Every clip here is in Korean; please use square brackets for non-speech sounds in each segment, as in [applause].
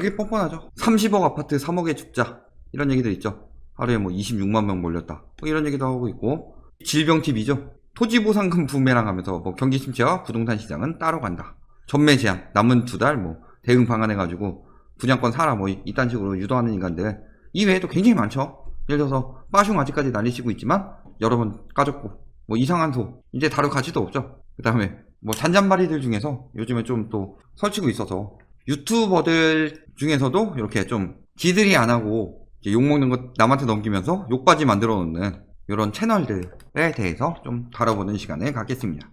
되게 뻔뻔하죠. 30억 아파트 3억에 죽자. 이런 얘기들 있죠. 하루에 뭐 26만 명 몰렸다. 뭐 이런 얘기도 하고 있고. 질병 TV죠. 토지보상금 부메랑 하면서 뭐 경기 침체와 부동산 시장은 따로 간다. 전매 제한, 남은 두 달 뭐 대응 방안 해가지고 분양권 사라 뭐 이- 이딴 식으로 유도하는 인간들 이 외에도 굉장히 많죠. 예를 들어서 빠슝 아직까지 날리시고 있지만 여러 번 까졌고 뭐 이상한 소 이제 다룰 가치도 없죠. 그 다음에 뭐 잔잔바리들 중에서 요즘에 좀 또 설치고 있어서 유튜버들 중에서도 이렇게 좀 지들이 안 하고 욕먹는 것 남한테 넘기면서 욕바지 만들어 놓는 이런 채널들에 대해서 좀 다뤄보는 시간을 갖겠습니다.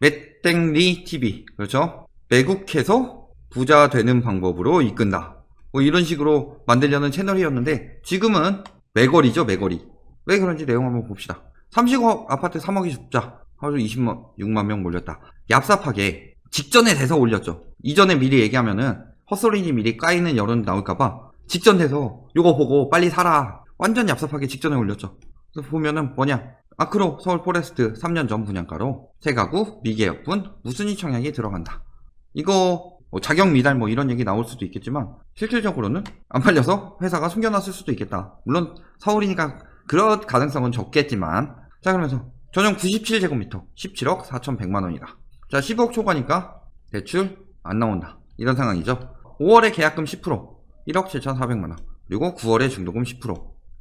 맷땡리 TV 그렇죠? 매국해서 부자 되는 방법으로 이끈다. 뭐 이런 식으로 만들려는 채널이었는데 지금은 매거리죠 매거리. 왜 그런지 내용 한번 봅시다. 30억 아파트 3억이 죽자. 하루 26만 명 몰렸다. 얍삽하게 직전에 돼서 올렸죠. 이전에 미리 얘기하면은 헛소리니 미리 까이는 여론 나올까봐 직전 돼서 요거 보고 빨리 사라. 완전 얍삽하게 직전에 올렸죠. 그래서 보면은 뭐냐. 아크로 서울 포레스트 3년 전 분양가로 세 가구 미계약분 우순위 청약이 들어간다. 이거 뭐 자격 미달 뭐 이런 얘기 나올 수도 있겠지만 실질적으로는 안 팔려서 회사가 숨겨놨을 수도 있겠다. 물론 서울이니까 그럴 가능성은 적겠지만 자 그러면서 전용 97제곱미터 17억 4,100만 원이다. 자 10억 초과니까 대출 안 나온다. 이런 상황이죠. 5월에 계약금 10% 1억 7,400만 원 그리고 9월에 중도금 10%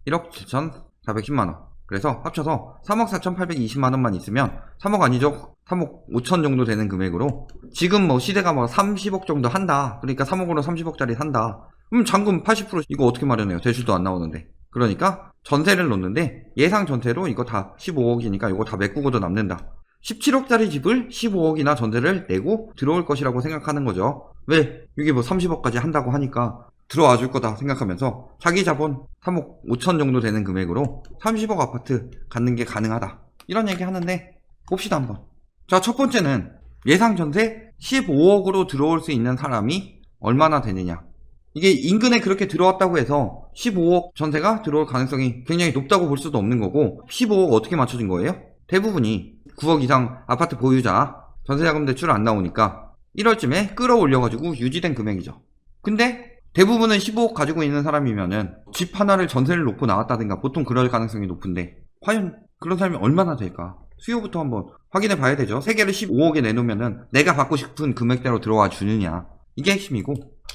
1억 7,410만 원 그래서 합쳐서 3억 4,820만 원만 있으면 3억 아니죠? 3억 5천 정도 되는 금액으로 지금 뭐 시대가 뭐 30억 정도 한다. 그러니까 3억으로 30억짜리 산다. 그럼 잔금 80% 이거 어떻게 마련해요? 대출도 안 나오는데. 그러니까 전세를 놓는데 예상 전세로 이거 다 15억이니까 이거 다 메꾸고도 남는다. 17억짜리 집을 15억이나 전세를 내고 들어올 것이라고 생각하는 거죠. 왜? 이게 뭐 30억까지 한다고 하니까 들어와 줄 거다 생각하면서 자기 자본 3억 5천 정도 되는 금액으로 30억 아파트 갖는 게 가능하다. 이런 얘기 하는데 봅시다 한번. 자, 첫 번째는 예상 전세 15억으로 들어올 수 있는 사람이 얼마나 되느냐. 이게 인근에 그렇게 들어왔다고 해서 15억 전세가 들어올 가능성이 굉장히 높다고 볼 수도 없는 거고 15억 어떻게 맞춰진 거예요? 대부분이 9억 이상 아파트 보유자 전세자금 대출 안 나오니까 1월쯤에 끌어올려가지고 유지된 금액이죠. 근데 대부분은 15억 가지고 있는 사람이면은 집 하나를 전세를 놓고 나왔다든가 보통 그럴 가능성이 높은데 과연 그런 사람이 얼마나 될까? 수요부터 한번 확인해 봐야 되죠. 세 개를 15억에 내놓으면은 내가 받고 싶은 금액대로 들어와 주느냐. 이게 핵심이고.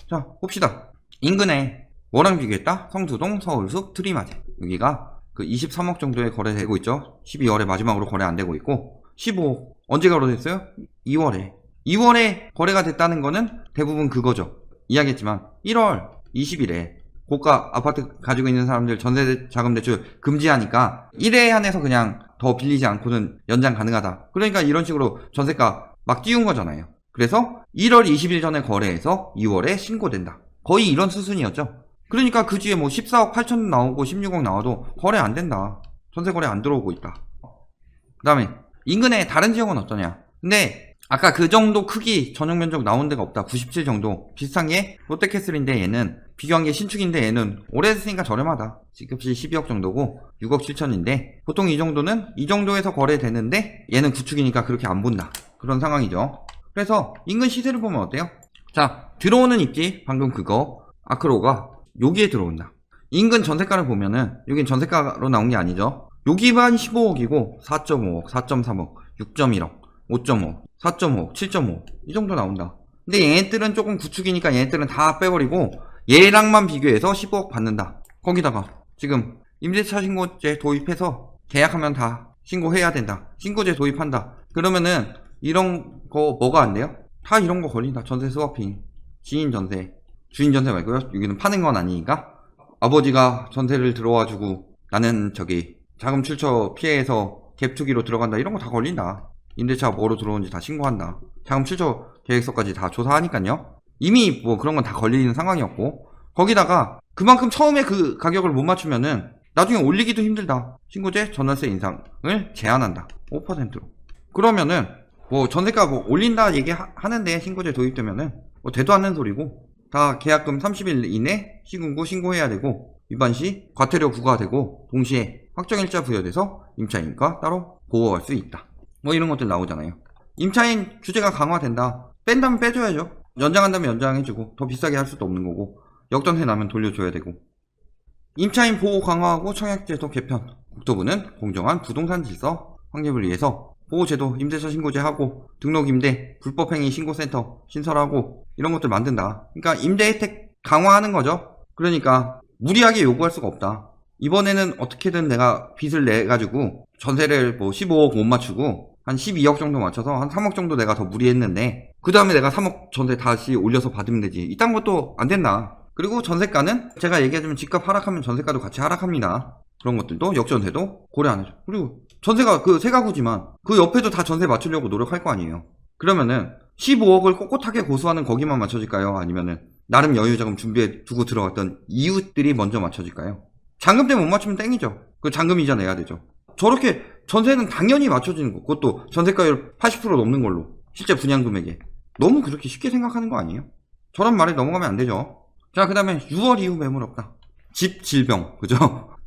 자, 봅시다. 인근에 뭐랑 비교했다? 성수동, 서울숲, 트리마켓. 여기가 그 23억 정도에 거래되고 있죠. 12월에 마지막으로 거래 안 되고 있고 15억. 언제 거래됐어요? 2월에. 2월에 거래가 됐다는 거는 대부분 그거죠. 이야기했지만 1월 20일에 고가 아파트 가지고 있는 사람들 전세 자금 대출 금지하니까 1회 한해서 그냥 더 빌리지 않고는 연장 가능하다. 그러니까 이런 식으로 전세가 막 띄운 거잖아요. 그래서 1월 20일 전에 거래해서 2월에 신고된다. 거의 이런 수순이었죠. 그러니까 그 뒤에 뭐 14억 8천 나오고 16억 나와도 거래 안 된다. 전세 거래 안 들어오고 있다. 그 다음에 인근의 다른 지역은 어떠냐? 근데 아까 그 정도 크기 전용 면적 나온 데가 없다. 97 정도. 비슷한 게 롯데캐슬인데 얘는 비교한 게 신축인데 얘는 오래됐으니까 저렴하다. 집값이 12억 정도고 6억 7천인데 보통 이 정도는 이 정도에서 거래되는데 얘는 구축이니까 그렇게 안 본다. 그런 상황이죠. 그래서 인근 시세를 보면 어때요? 자 들어오는 입지 방금 그거 아크로가 여기에 들어온다. 인근 전세가를 보면은 여긴 전세가로 나온 게 아니죠. 여기만 15억이고 4.5억, 4.3억, 6.1억, 5.5, 4.5, 7.5이 정도 나온다. 근데 얘네들은 조금 구축이니까 얘네들은 다 빼버리고 얘랑만 비교해서 15억 받는다. 거기다가 지금 임대차 신고제 도입해서 계약하면 다 신고해야 된다. 신고제 도입한다. 그러면은 이런 거 뭐가 안 돼요? 다 이런 거 걸린다. 전세 스와핑, 지인 전세, 주인 전세 말고요. 여기는 파는 건 아니니까 아버지가 전세를 들어와 주고 나는 저기 자금 출처 피해서 갭 투기로 들어간다. 이런 거 다 걸린다. 임대차 뭐로 들어오는지 다 신고한다. 자금 출처 계획서까지 다 조사하니까요. 이미 뭐 그런 건 다 걸리는 상황이었고 거기다가 그만큼 처음에 그 가격을 못 맞추면은 나중에 올리기도 힘들다. 신고제 전월세 인상을 제한한다. 5%로. 그러면은 뭐 전세가 뭐 올린다 얘기하는데 신고제 도입되면은 뭐 되도 않는 소리고 다 계약금 30일 이내 시군구 신고해야 되고 위반 시 과태료 부과되고 동시에 확정일자 부여돼서 임차인과 따로 보호할 수 있다. 뭐 이런 것들 나오잖아요. 임차인 규제가 강화된다. 뺀다면 빼줘야죠. 연장한다면 연장해주고 더 비싸게 할 수도 없는 거고 역전세 나면 돌려줘야 되고 임차인 보호 강화하고 청약제도 개편 국토부는 공정한 부동산 질서 확립을 위해서 보호제도 임대차 신고제 하고 등록 임대 불법행위 신고센터 신설하고 이런 것들 만든다. 그러니까 임대 혜택 강화하는 거죠. 그러니까 무리하게 요구할 수가 없다. 이번에는 어떻게든 내가 빚을 내 가지고 전세를 뭐 15억 못 맞추고 한 12억 정도 맞춰서 한 3억 정도 내가 더 무리했는데 그 다음에 내가 3억 전세 다시 올려서 받으면 되지. 이딴 것도 안 된다. 그리고 전세가는 제가 얘기하자면 집값 하락하면 전세가도 같이 하락합니다. 그런 것들도 역전세도 고려 안 하죠. 그리고 전세가 그 세 가구지만 그 옆에도 다 전세 맞추려고 노력할 거 아니에요 그러면은 15억을 꼿꼿하게 고수하는 거기만 맞춰질까요 아니면은 나름 여유 자금 준비해 두고 들어갔던 이웃들이 먼저 맞춰질까요 잔금 때문에 못 맞추면 땡이죠. 그 잔금 이자 내야 되죠. 저렇게 전세는 당연히 맞춰지는 거. 그것도 전세가율 80% 넘는 걸로. 실제 분양 금액에. 너무 그렇게 쉽게 생각하는 거 아니에요? 저런 말에 넘어가면 안 되죠. 자, 그 다음에 6월 이후 매물 없다. 집 질병. 그죠?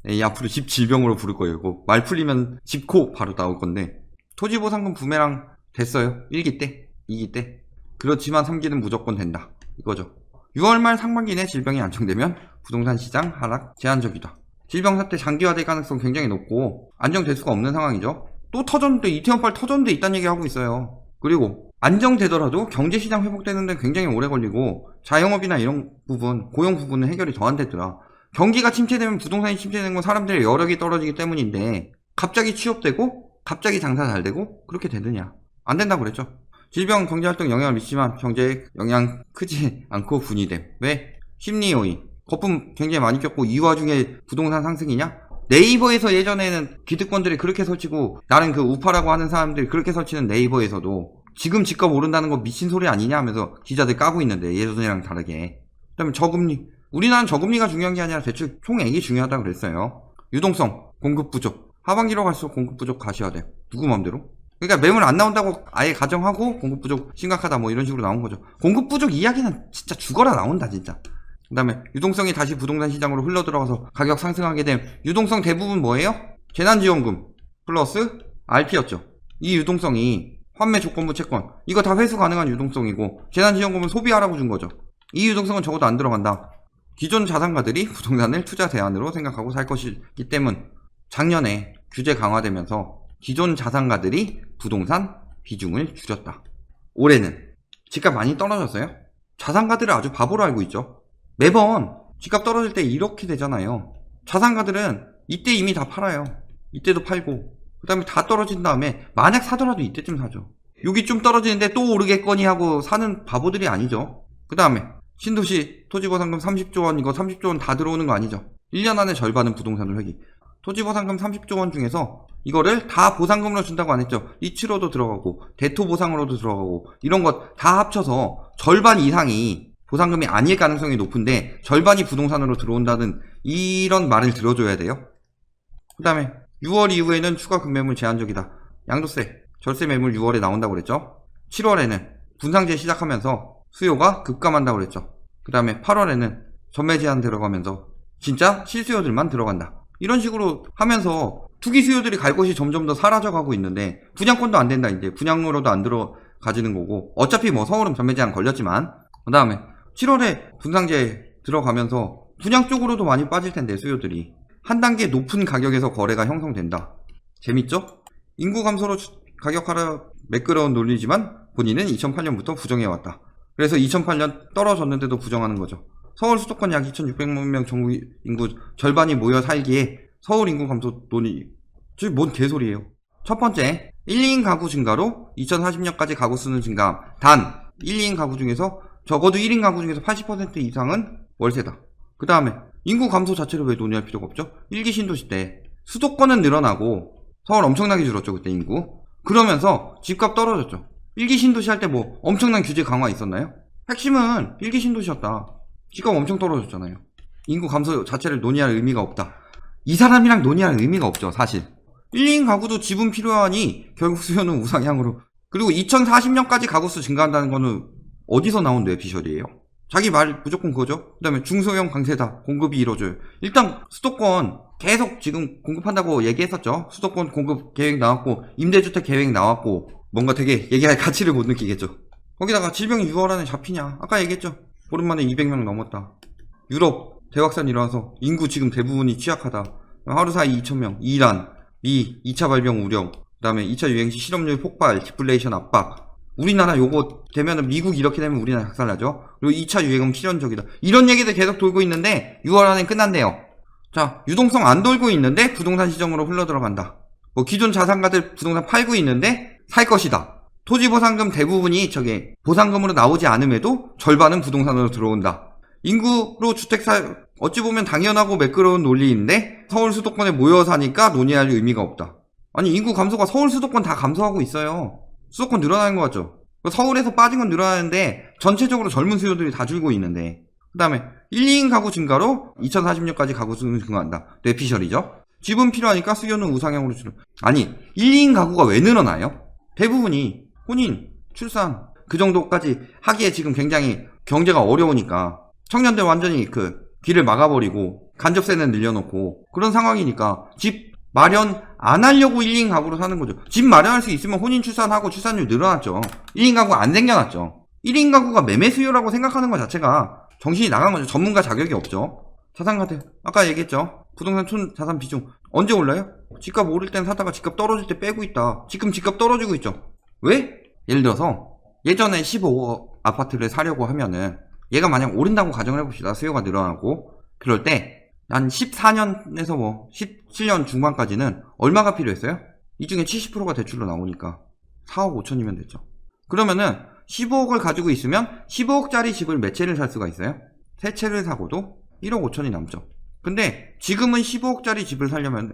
이 앞으로 집 질병으로 부를 거예요. 그말 풀리면 집코 바로 나올 건데. 토지보상금 부매랑 됐어요. 1기 때, 2기 때. 그렇지만 3기는 무조건 된다. 이거죠. 6월 말 상반기 내 질병이 안정되면 부동산 시장 하락 제한적이다. 질병 사태 장기화될 가능성 굉장히 높고 안정될 수가 없는 상황이죠. 또 터졌는데 이태원발 터졌는데 있다는 얘기 하고 있어요. 그리고 안정되더라도 경제시장 회복되는 데 굉장히 오래 걸리고 자영업이나 이런 부분, 고용 부분은 해결이 더 안 되더라. 경기가 침체되면 부동산이 침체되는 건 사람들의 여력이 떨어지기 때문인데 갑자기 취업되고 갑자기 장사 잘 되고 그렇게 되느냐? 안 된다고 그랬죠. 질병 경제활동 영향을 미치지만 경제에 영향 크지 않고 분이됨. 왜? 심리 요인. 거품 굉장히 많이 꼈고 이 와중에 부동산 상승이냐? 네이버에서 예전에는 기득권들이 그렇게 설치고 나는 그 우파라고 하는 사람들이 그렇게 설치는 네이버에서도 지금 집값 오른다는 거 미친 소리 아니냐 하면서 기자들 까고 있는데 예전이랑 다르게 그다음에 저금리 우리나라는 저금리가 중요한 게 아니라 대출 총액이 중요하다고 그랬어요 유동성 공급 부족 하반기로 갈수록 공급 부족 가셔야 돼 누구 맘대로 그러니까 매물 안 나온다고 아예 가정하고 공급 부족 심각하다 뭐 이런 식으로 나온 거죠 공급 부족 이야기는 진짜 죽어라 나온다 진짜 그 다음에 유동성이 다시 부동산 시장으로 흘러들어가서 가격 상승하게 된 유동성 대부분 뭐예요? 재난지원금 플러스 RP였죠. 이 유동성이 환매 조건부 채권 이거 다 회수 가능한 유동성이고 재난지원금은 소비하라고 준 거죠. 이 유동성은 적어도 안 들어간다. 기존 자산가들이 [laughs] 부동산을 투자 대안으로 생각하고 살 것이기 때문 작년에 규제 강화되면서 기존 자산가들이 부동산 비중을 줄였다. 올해는 집값 많이 떨어졌어요. 자산가들을 아주 바보로 알고 있죠. 매번 집값 떨어질 때 이렇게 되잖아요. 자산가들은 이때 이미 다 팔아요. 이때도 팔고 그 다음에 다 떨어진 다음에 만약 사더라도 이때쯤 사죠. 여기 좀 떨어지는데 또 오르겠거니 하고 사는 바보들이 아니죠. 그 다음에 신도시 토지보상금 30조 원 이거 30조 원 다 들어오는 거 아니죠. 1년 안에 절반은 부동산을 회기. 토지보상금 30조 원 중에서 이거를 다 보상금으로 준다고 안 했죠. 이치로도 들어가고 대토 보상으로도 들어가고 이런 것 다 합쳐서 절반 이상이 보상금이 아닐 가능성이 높은데 절반이 부동산으로 들어온다는 이런 말을 들어줘야 돼요. 그 다음에 6월 이후에는 추가 급매물 제한적이다. 양도세, 절세 매물 6월에 나온다고 그랬죠. 7월에는 분상제 시작하면서 수요가 급감한다고 그랬죠. 그 다음에 8월에는 전매 제한 들어가면서 진짜 실수요들만 들어간다. 이런 식으로 하면서 투기 수요들이 갈 곳이 점점 더 사라져 가고 있는데 분양권도 안 된다 이제 분양으로도 안 들어가지는 거고 어차피 뭐 서울은 전매 제한 걸렸지만 그 다음에 7월에 분상제 들어가면서 분양 쪽으로도 많이 빠질 텐데 수요들이 한 단계 높은 가격에서 거래가 형성된다. 재밌죠? 인구 감소로 주- 가격 하락 매끄러운 논리지만 본인은 2008년부터 부정해왔다. 그래서 2008년 떨어졌는데도 부정하는 거죠. 서울 수도권 약 2,600만 명 전국 인구 절반이 모여 살기에 서울 인구 감소 논의. 저게 뭔 개소리예요. 첫 번째, 1, 2인 가구 증가로 2040년까지 가구 수는 증가. 단, 1, 2인 가구 중에서 적어도 1인 가구 중에서 80% 이상은 월세다. 그 다음에 인구 감소 자체를 왜 논의할 필요가 없죠? 일기 신도시 때 수도권은 늘어나고 서울 엄청나게 줄었죠 그때 인구. 그러면서 집값 떨어졌죠. 일기 신도시 할 때 뭐 엄청난 규제 강화 있었나요? 핵심은 일기 신도시였다. 집값 엄청 떨어졌잖아요. 인구 감소 자체를 논의할 의미가 없다. 이 사람이랑 논의할 의미가 없죠 사실. 1인 가구도 지분 필요하니 결국 수요는 우상향으로. 그리고 2040년까지 가구수 증가한다는 거는 어디서 나온 뇌피셜이에요? 자기 말 무조건 그거죠. 그 다음에 중소형 강세다. 공급이 이루어져요. 일단 수도권 계속 지금 공급한다고 얘기했었죠. 수도권 공급 계획 나왔고 임대주택 계획 나왔고 뭔가 되게 얘기할 가치를 못 느끼겠죠. 거기다가 질병이 6월 안에 잡히냐? 아까 얘기했죠. 오랜만에 200명 넘었다. 유럽 대확산 일어나서 인구 지금 대부분이 취약하다. 하루 사이 2,000명. 이란, 미, 2차 발병 우려. 그 다음에 2차 유행시 실업률 폭발, 디플레이션 압박. 우리나라 요거 되면은 미국 이렇게 되면 우리나라 작살나죠. 그리고 2차 유행은 필연적이다. 이런 얘기들 계속 돌고 있는데 6월 안에 끝난대요. 자, 유동성 안 돌고 있는데 부동산 시장으로 흘러 들어간다. 뭐 기존 자산가들 부동산 팔고 있는데 살 것이다. 토지 보상금 대부분이 저게 보상금으로 나오지 않음에도 절반은 부동산으로 들어온다. 인구로 주택 사 어찌 보면 당연하고 매끄러운 논리인데 서울 수도권에 모여 사니까 논의할 의미가 없다. 아니 인구 감소가 서울 수도권 다 감소하고 있어요. 수도권 늘어나는 것 같죠? 서울에서 빠진 건 늘어나는데 전체적으로 젊은 수요들이 다 줄고 있는데 그 다음에 1, 2인 가구 증가로 2040년까지 가구 수는 증가한다. 뇌피셜이죠. 집은 필요하니까 수요는 우상향으로 줄어. 아니 1, 2인 가구가 왜 늘어나요? 대부분이 혼인, 출산 그 정도까지 하기에 지금 굉장히 경제가 어려우니까 청년들 완전히 그 길을 막아버리고 간접세는 늘려놓고 그런 상황이니까 집 마련 안 하려고 1인 가구로 사는 거죠. 집 마련할 수 있으면 혼인 출산하고 출산율 늘어났죠. 1인 가구 안 생겨났죠. 1인 가구가 매매 수요라고 생각하는 것 자체가 정신이 나간 거죠. 전문가 자격이 없죠. 자산 가격 아까 얘기했죠. 부동산 촌 자산 비중 언제 올라요? 집값 오를 땐 사다가 집값 떨어질 때 빼고 있다. 지금 집값 떨어지고 있죠. 왜? 예를 들어서 예전에 15억 아파트를 사려고 하면은 얘가 만약 오른다고 가정을 해봅시다. 수요가 늘어나고 그럴 때 한 14년에서 뭐 17년 중반까지는 얼마가 필요했어요? 이 중에 70%가 대출로 나오니까 4억 5천이면 됐죠. 그러면은 15억을 가지고 있으면 15억짜리 집을 몇 채를 살 수가 있어요? 세 채를 사고도 1억 5천이 남죠. 근데 지금은 15억짜리 집을 살려면은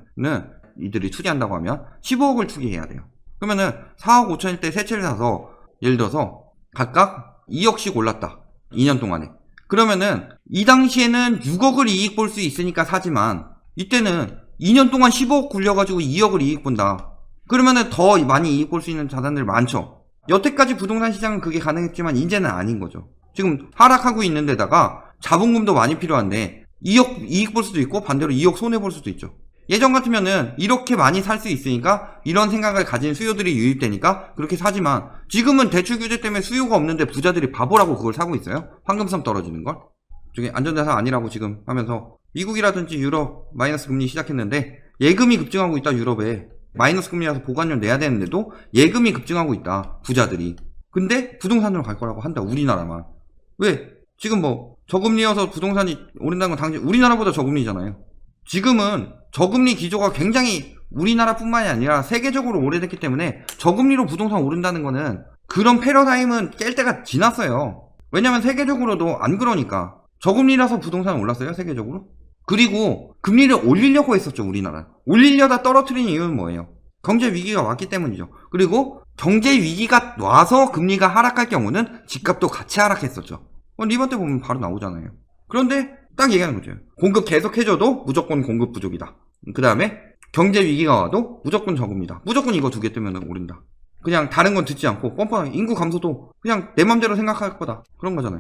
이들이 투기한다고 하면 15억을 투기해야 돼요. 그러면은 4억 5천일 때 세 채를 사서 예를 들어서 각각 2억씩 올랐다. 2년 동안에. 그러면은 이 당시에는 6억을 이익 볼 수 있으니까 사지만 이때는 2년 동안 15억 굴려가지고 2억을 이익 본다. 그러면은 더 많이 이익 볼 수 있는 자산들 많죠. 여태까지 부동산 시장은 그게 가능했지만 이제는 아닌 거죠. 지금 하락하고 있는 데다가 자본금도 많이 필요한데 2억 이익 볼 수도 있고 반대로 2억 손해 볼 수도 있죠. 예전 같으면은 이렇게 많이 살 수 있으니까 이런 생각을 가진 수요들이 유입되니까 그렇게 사지만 지금은 대출 규제 때문에 수요가 없는데 부자들이 바보라고 그걸 사고 있어요? 황금성 떨어지는 걸? 저게 안전자산 아니라고 지금 하면서 미국이라든지 유럽 마이너스 금리 시작했는데 예금이 급증하고 있다 유럽에 마이너스 금리라서 보관료 내야 되는데도 예금이 급증하고 있다 부자들이 근데 부동산으로 갈 거라고 한다 우리나라만 왜 지금 뭐 저금리여서 부동산이 오른다는 건 당연히 우리나라보다 저금리잖아요 지금은 저금리 기조가 굉장히 우리나라뿐만이 아니라 세계적으로 오래됐기 때문에 저금리로 부동산 오른다는 거는 그런 패러다임은 깰 때가 지났어요. 왜냐면 세계적으로도 안 그러니까. 저금리라서 부동산 올랐어요, 세계적으로? 그리고 금리를 올리려고 했었죠, 우리나라. 올리려다 떨어뜨린 이유는 뭐예요? 경제 위기가 왔기 때문이죠. 그리고 경제 위기가 와서 금리가 하락할 경우는 집값도 같이 하락했었죠. 어, 리번 때 보면 바로 나오잖아요. 그런데 딱 얘기하는 거죠. 공급 계속 해줘도 무조건 공급 부족이다. 그 다음에 경제 위기가 와도 무조건 저금리다. 무조건 이거 두 개 뜨면 오른다. 그냥 다른 건 듣지 않고 뻔뻔하게 인구 감소도 그냥 내 맘대로 생각할 거다. 그런 거잖아요.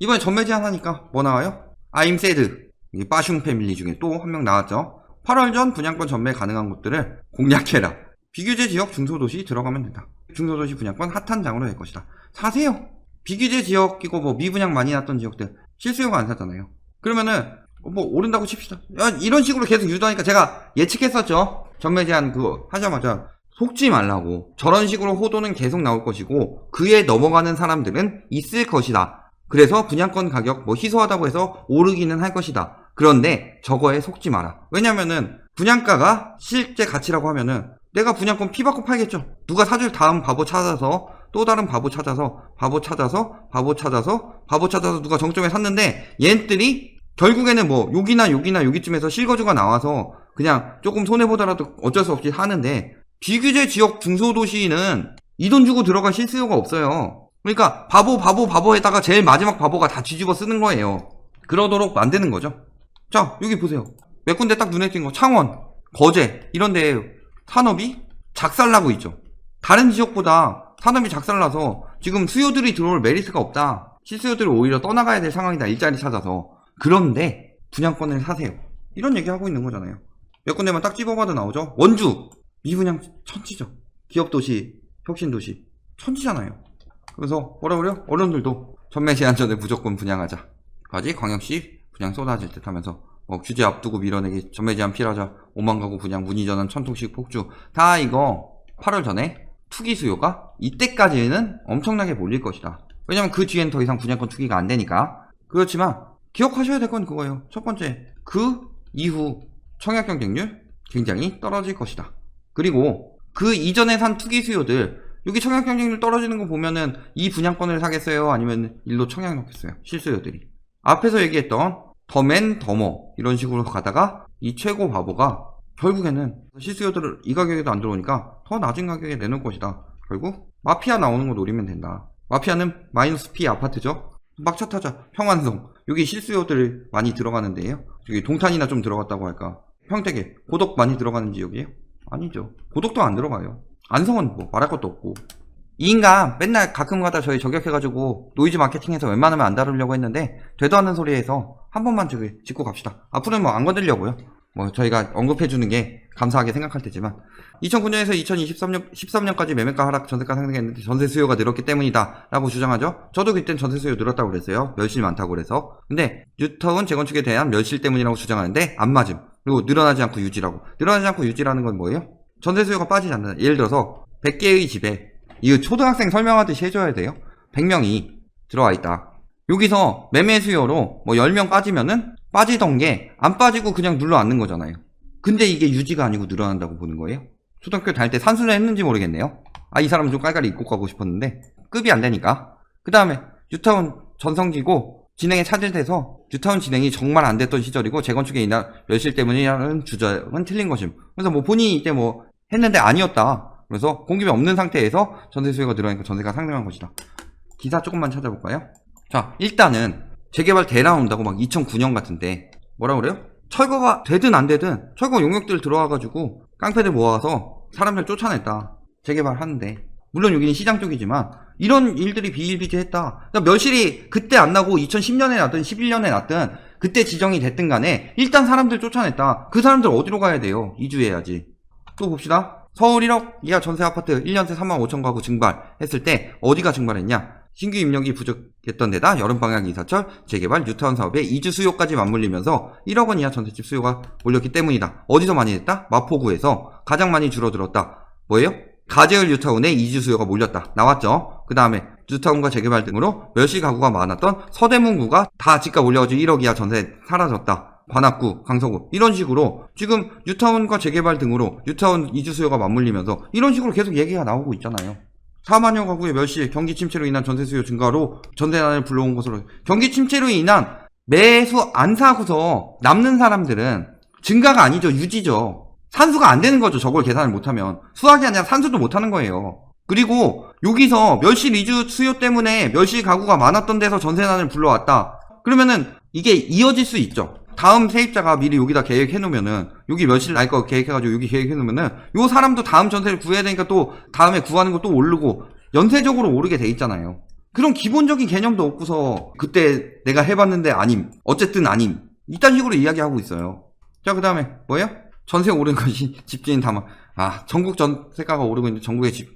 이번에 전매 제한하니까 뭐 나와요? 아임 세드. 이 빠슝 패밀리 중에 또 한 명 나왔죠. 8월 전 분양권 전매 가능한 곳들을 공략해라. 비규제 지역 중소도시 들어가면 된다. 중소도시 분양권 핫한 장으로 될 것이다. 사세요. 비규제 지역이고 뭐 미분양 많이 났던 지역들 실수요가 안 샀잖아요. 그러면은 뭐 오른다고 칩시다. 야, 이런 식으로 계속 유도하니까 제가 예측했었죠. 전매 제한 그거 하자마자 속지 말라고. 저런 식으로 호도는 계속 나올 것이고 그에 넘어가는 사람들은 있을 것이다. 그래서 분양권 가격 뭐 희소하다고 해서 오르기는 할 것이다. 그런데 저거에 속지 마라. 왜냐면은 분양가가 실제 가치라고 하면은 내가 분양권 피 받고 팔겠죠. 누가 사줄 다음 바보 찾아서 또 다른 바보 찾아서 바보 찾아서 바보 찾아서 바보 찾아서 누가 정점에 샀는데 얘들이 결국에는 뭐 여기나 여기나 여기쯤에서 실거주가 나와서 그냥 조금 손해보더라도 어쩔 수 없이 하는데 비규제 지역 중소도시는 이 돈 주고 들어갈 실수요가 없어요. 그러니까 바보 바보 바보에다가 제일 마지막 바보가 다 뒤집어 쓰는 거예요. 그러도록 만드는 거죠. 자 여기 보세요. 몇 군데 딱 눈에 띈 거 창원, 거제 이런 데 산업이 작살나고 있죠. 다른 지역보다 산업이 작살나서 지금 수요들이 들어올 메리트가 없다. 실수요들이 오히려 떠나가야 될 상황이다. 일자리 찾아서. 그런데 분양권을 사세요. 이런 얘기 하고 있는 거잖아요. 몇 군데만 딱 집어봐도 나오죠. 원주 미분양 천지죠. 기업도시, 혁신도시 천지잖아요. 그래서 뭐라 그래요? 어른들도 전매 제한 전에 무조건 분양하자. 까지 광역시 그냥 쏟아질 듯 하면서 뭐 규제 앞두고 밀어내기 전매 제한 필하자 5만 가구 분양 문의 전환 천통씩 폭주 다 이거 8월 전에 투기 수요가 이때까지는 엄청나게 몰릴 것이다. 왜냐면 그 뒤엔 더 이상 분양권 투기가 안 되니까. 그렇지만 기억하셔야 될 건 그거예요. 첫 번째, 그 이후 청약 경쟁률 굉장히 떨어질 것이다. 그리고 그 이전에 산 투기 수요들 여기 청약 경쟁률 떨어지는 거 보면은 이 분양권을 사겠어요? 아니면 일로 청약 넣겠어요? 실수요들이. 앞에서 얘기했던 더맨 더머 이런 식으로 가다가 이 최고 바보가 결국에는 실수요들을 이 가격에도 안 들어오니까 더 낮은 가격에 내놓을 것이다. 결국 마피아 나오는 거 노리면 된다. 마피아는 마이너스 P 아파트죠. 막차 타자 평안동 여기 실수요들 많이 들어가는데요. 여기 동탄이나 좀 들어갔다고 할까? 평택에 고덕 많이 들어가는 지역이에요? 아니죠. 고덕도 안 들어가요. 안성은 뭐 말할 것도 없고. 이 인간 맨날 가끔가다 저희 저격해가지고 노이즈 마케팅에서 웬만하면 안 다루려고 했는데 되도 않는 소리에서 한 번만 저기 짚고 갑시다. 앞으로는 뭐 안 건들려고요. 뭐 저희가 언급해주는 게 감사하게 생각할 테지만 2009년에서 2023년 13년까지 매매가 하락 전세가 상승했는데 전세 수요가 늘었기 때문이다 라고 주장하죠. 저도 그땐 전세 수요 늘었다고 그랬어요. 멸실 많다고 그래서. 근데 뉴타운 재건축에 대한 멸실 때문이라고 주장하는데 안 맞음. 그리고 늘어나지 않고 유지라고. 늘어나지 않고 유지라는 건 뭐예요? 전세 수요가 빠지지 않는다. 예를 들어서 100개의 집에 이거 초등학생 설명하듯이 해줘야 돼요. 100명이 들어와 있다. 여기서 매매 수요로 뭐 10명 빠지면은 빠지던 게 안 빠지고 그냥 눌러 앉는 거잖아요. 근데 이게 유지가 아니고 늘어난다고 보는 거예요? 초등학교 다닐 때 산수를 했는지 모르겠네요. 아, 이 사람은 좀 깔깔이 입고 가고 싶었는데, 급이 안 되니까. 그 다음에, 뉴타운 전성기고, 진행에 차질돼서, 뉴타운 진행이 정말 안 됐던 시절이고, 재건축에 인한 멸실 때문이라는 주장은 틀린 것임. 그래서 뭐 본인이 이때 뭐, 했는데 아니었다. 그래서 공급이 없는 상태에서 전세 수요가 늘어나니까 전세가 상승한 것이다. 기사 조금만 찾아볼까요? 자, 일단은 재개발 대 나온다고 막 2009년 같은데 뭐라 그래요? 철거가 되든 안 되든 철거 용역들 들어와가지고 깡패들 모아서 사람들 쫓아냈다. 재개발 하는데 물론 여기는 시장 쪽이지만 이런 일들이 비일비재했다. 그러니까 멸실이 그때 안 나고 2010년에 났든 11년에 났든 그때 지정이 됐든 간에 일단 사람들 쫓아냈다. 그 사람들 어디로 가야 돼요? 이주해야지. 또 봅시다. 서울 1억 이하 전세 아파트 1년새 3만 5천 가구 증발했을 때 어디가 증발했냐? 신규 입력이 부족했던 데다 여름방학 이사철 재개발 뉴타운 사업의 이주 수요까지 맞물리면서 1억 원 이하 전세집 수요가 몰렸기 때문이다. 어디서 많이 됐다? 마포구에서 가장 많이 줄어들었다. 뭐예요? 가재을 뉴타운에 이주 수요가 몰렸다. 나왔죠? 그 다음에 뉴타운과 재개발 등으로 멸실 가구가 많았던 서대문구가 다 집값 올려가지고 1억 이하 전세 사라졌다. 관악구, 강서구 이런 식으로 지금 뉴타운과 재개발 등으로 뉴타운 이주 수요가 맞물리면서 이런 식으로 계속 얘기가 나오고 있잖아요. 4만여 가구의 멸실, 경기 침체로 인한 전세 수요 증가로 전세난을 불러온 것으로 경기 침체로 인한 매수 안 사고서 남는 사람들은 증가가 아니죠 유지죠. 산수가 안 되는 거죠 저걸 계산을 못하면. 수학이 아니라 산수도 못하는 거예요. 그리고 여기서 멸실 이주 수요 때문에 멸실 가구가 많았던 데서 전세난을 불러왔다. 그러면은 이게 이어질 수 있죠 다음 세입자가 미리 여기다 계획해 놓으면은 여기 며칠 날 거 계획해 가지고 여기 계획해 놓으면은 요 사람도 다음 전세를 구해야 되니까 또 다음에 구하는 거또 오르고 연쇄적으로 오르게 돼 있잖아요. 그런 기본적인 개념도 없고서 그때 내가 해봤는데 아님 어쨌든 아님 이딴 식으로 이야기하고 있어요. 자 그 다음에 뭐예요? 전세 오른 것이 [laughs] 집주인 담아 아 전국 전세가가 오르고 있는데 전국의 집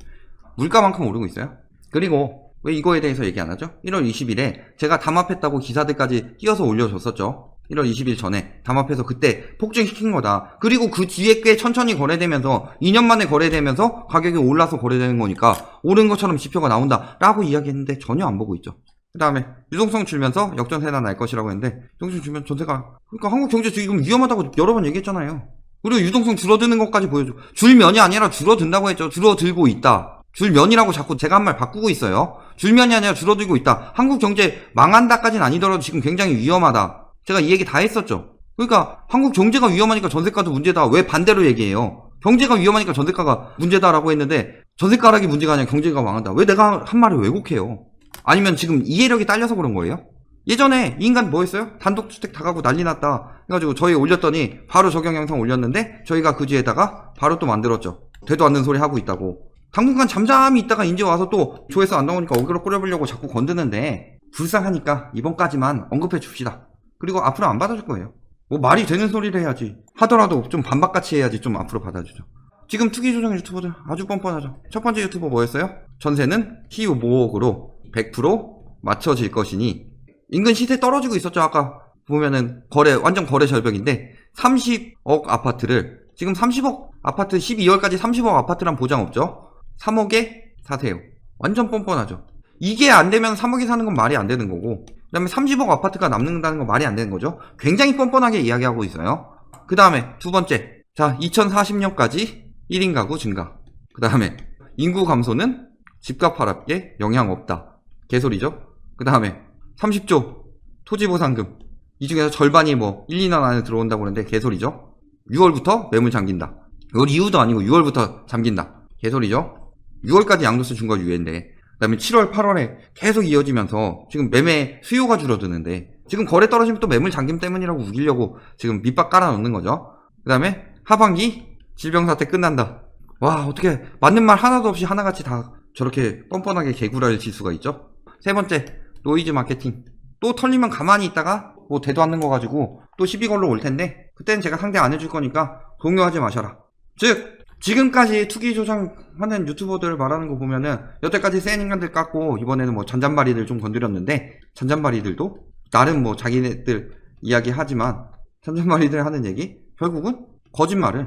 물가만큼 오르고 있어요. 그리고 왜 이거에 대해서 얘기 안 하죠? 1월 20일에 제가 담합했다고 기사들까지 띄어서 올려줬었죠. 1월 20일 전에 담합해서 그때 폭증시킨 거다. 그리고 그 뒤에 꽤 천천히 거래되면서 2년 만에 거래되면서 가격이 올라서 거래되는 거니까 오른 것처럼 지표가 나온다. 라고 이야기했는데 전혀 안 보고 있죠. 그 다음에 유동성 줄면서 역전세나 날 것이라고 했는데 유동성 줄면 전세가 그러니까 한국 경제 지금 위험하다고 여러 번 얘기했잖아요. 그리고 유동성 줄어드는 것까지 보여줘. 줄면이 아니라 줄어든다고 했죠. 줄어들고 있다. 줄면이라고 자꾸 제가 한 말 바꾸고 있어요. 줄면이 아니라 줄어들고 있다. 한국 경제 망한다까지는 아니더라도 지금 굉장히 위험하다. 제가 이 얘기 다 했었죠. 그러니까 한국 경제가 위험하니까 전세가도 문제다. 왜 반대로 얘기해요? 경제가 위험하니까 전세가가 문제다라고 했는데 전세가 락이 문제가 아니라 경제가 망한다. 왜 내가 한 말을 왜곡해요? 아니면 지금 이해력이 딸려서 그런 거예요? 예전에 이 인간 뭐 했어요? 단독주택 다 가고 난리 났다. 해가지고 저희 올렸더니 바로 적용 영상 올렸는데 저희가 그 뒤에다가 바로 또 만들었죠. 되도 않는 소리 하고 있다고. 당분간 잠잠히 있다가 이제 와서 또 조회수 안 나오니까 어그로 끌어보려고 자꾸 건드는데 불쌍하니까 이번까지만 언급해 줍시다. 그리고 앞으로 안 받아줄 거예요. 뭐 말이 되는 소리를 해야지. 하더라도 좀 반박같이 해야지 좀 앞으로 받아주죠. 지금 투기 조정 유튜버들 아주 뻔뻔하죠. 첫 번째 유튜버 뭐였어요? 전세는 희우 모옥으로 100% 맞춰질 것이니 인근 시세 떨어지고 있었죠. 아까 보면은 거래 완전 거래 절벽인데 30억 아파트를 지금 30억 아파트 12월까지 30억 아파트란 보장 없죠? 3억에 사세요. 완전 뻔뻔하죠. 이게 안 되면 3억에 사는 건 말이 안 되는 거고 그 다음에 30억 아파트가 남는다는 건 말이 안 되는 거죠. 굉장히 뻔뻔하게 이야기하고 있어요. 그 다음에 두 번째 자 2040년까지 1인 가구 증가 그 다음에 인구 감소는 집값 하락에 영향 없다. 개소리죠. 그 다음에 30조 토지보상금 이 중에서 절반이 뭐 1, 2년 안에 들어온다고 그러는데 개소리죠. 6월부터 매물 잠긴다. 이걸 이유도 아니고 6월부터 잠긴다. 개소리죠. 6월까지 양도세 준거 유예인데 그다음에 7월, 8월에 계속 이어지면서 지금 매매 수요가 줄어드는데 지금 거래 떨어지면 또 매물 잠김 때문이라고 우기려고 지금 밑밥 깔아놓는 거죠. 그다음에 하반기 질병 사태 끝난다. 와 어떻게 맞는 말 하나도 없이 하나같이 다 저렇게 뻔뻔하게 개구라를 칠 수가 있죠? 세 번째 노이즈 마케팅 또 털리면 가만히 있다가 뭐 대도 않는 거 가지고 또 시비 걸러 올 텐데 그때는 제가 상대 안 해줄 거니까 동요하지 마셔라. 즉 지금까지 투기 조장하는 유튜버들 말하는 거 보면은 여태까지 센 인간들 깎고 이번에는 뭐 잔잔바리들 좀 건드렸는데 잔잔바리들도 나름 뭐 자기네들 이야기 하지만 잔잔바리들 하는 얘기 결국은 거짓말을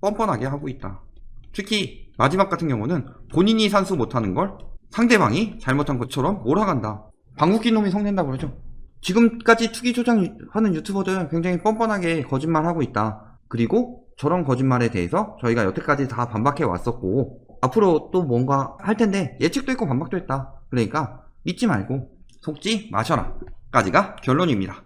뻔뻔하게 하고 있다. 특히 마지막 같은 경우는 본인이 산수 못하는 걸 상대방이 잘못한 것처럼 몰아간다. 방귀낀 놈이 성낸다 그러죠. 지금까지 투기 조장하는 유튜버들 굉장히 뻔뻔하게 거짓말하고 있다. 그리고 저런 거짓말에 대해서 저희가 여태까지 다 반박해 왔었고 앞으로 또 뭔가 할 텐데 예측도 있고 반박도 했다. 그러니까 믿지 말고 속지 마셔라. 까지가 결론입니다.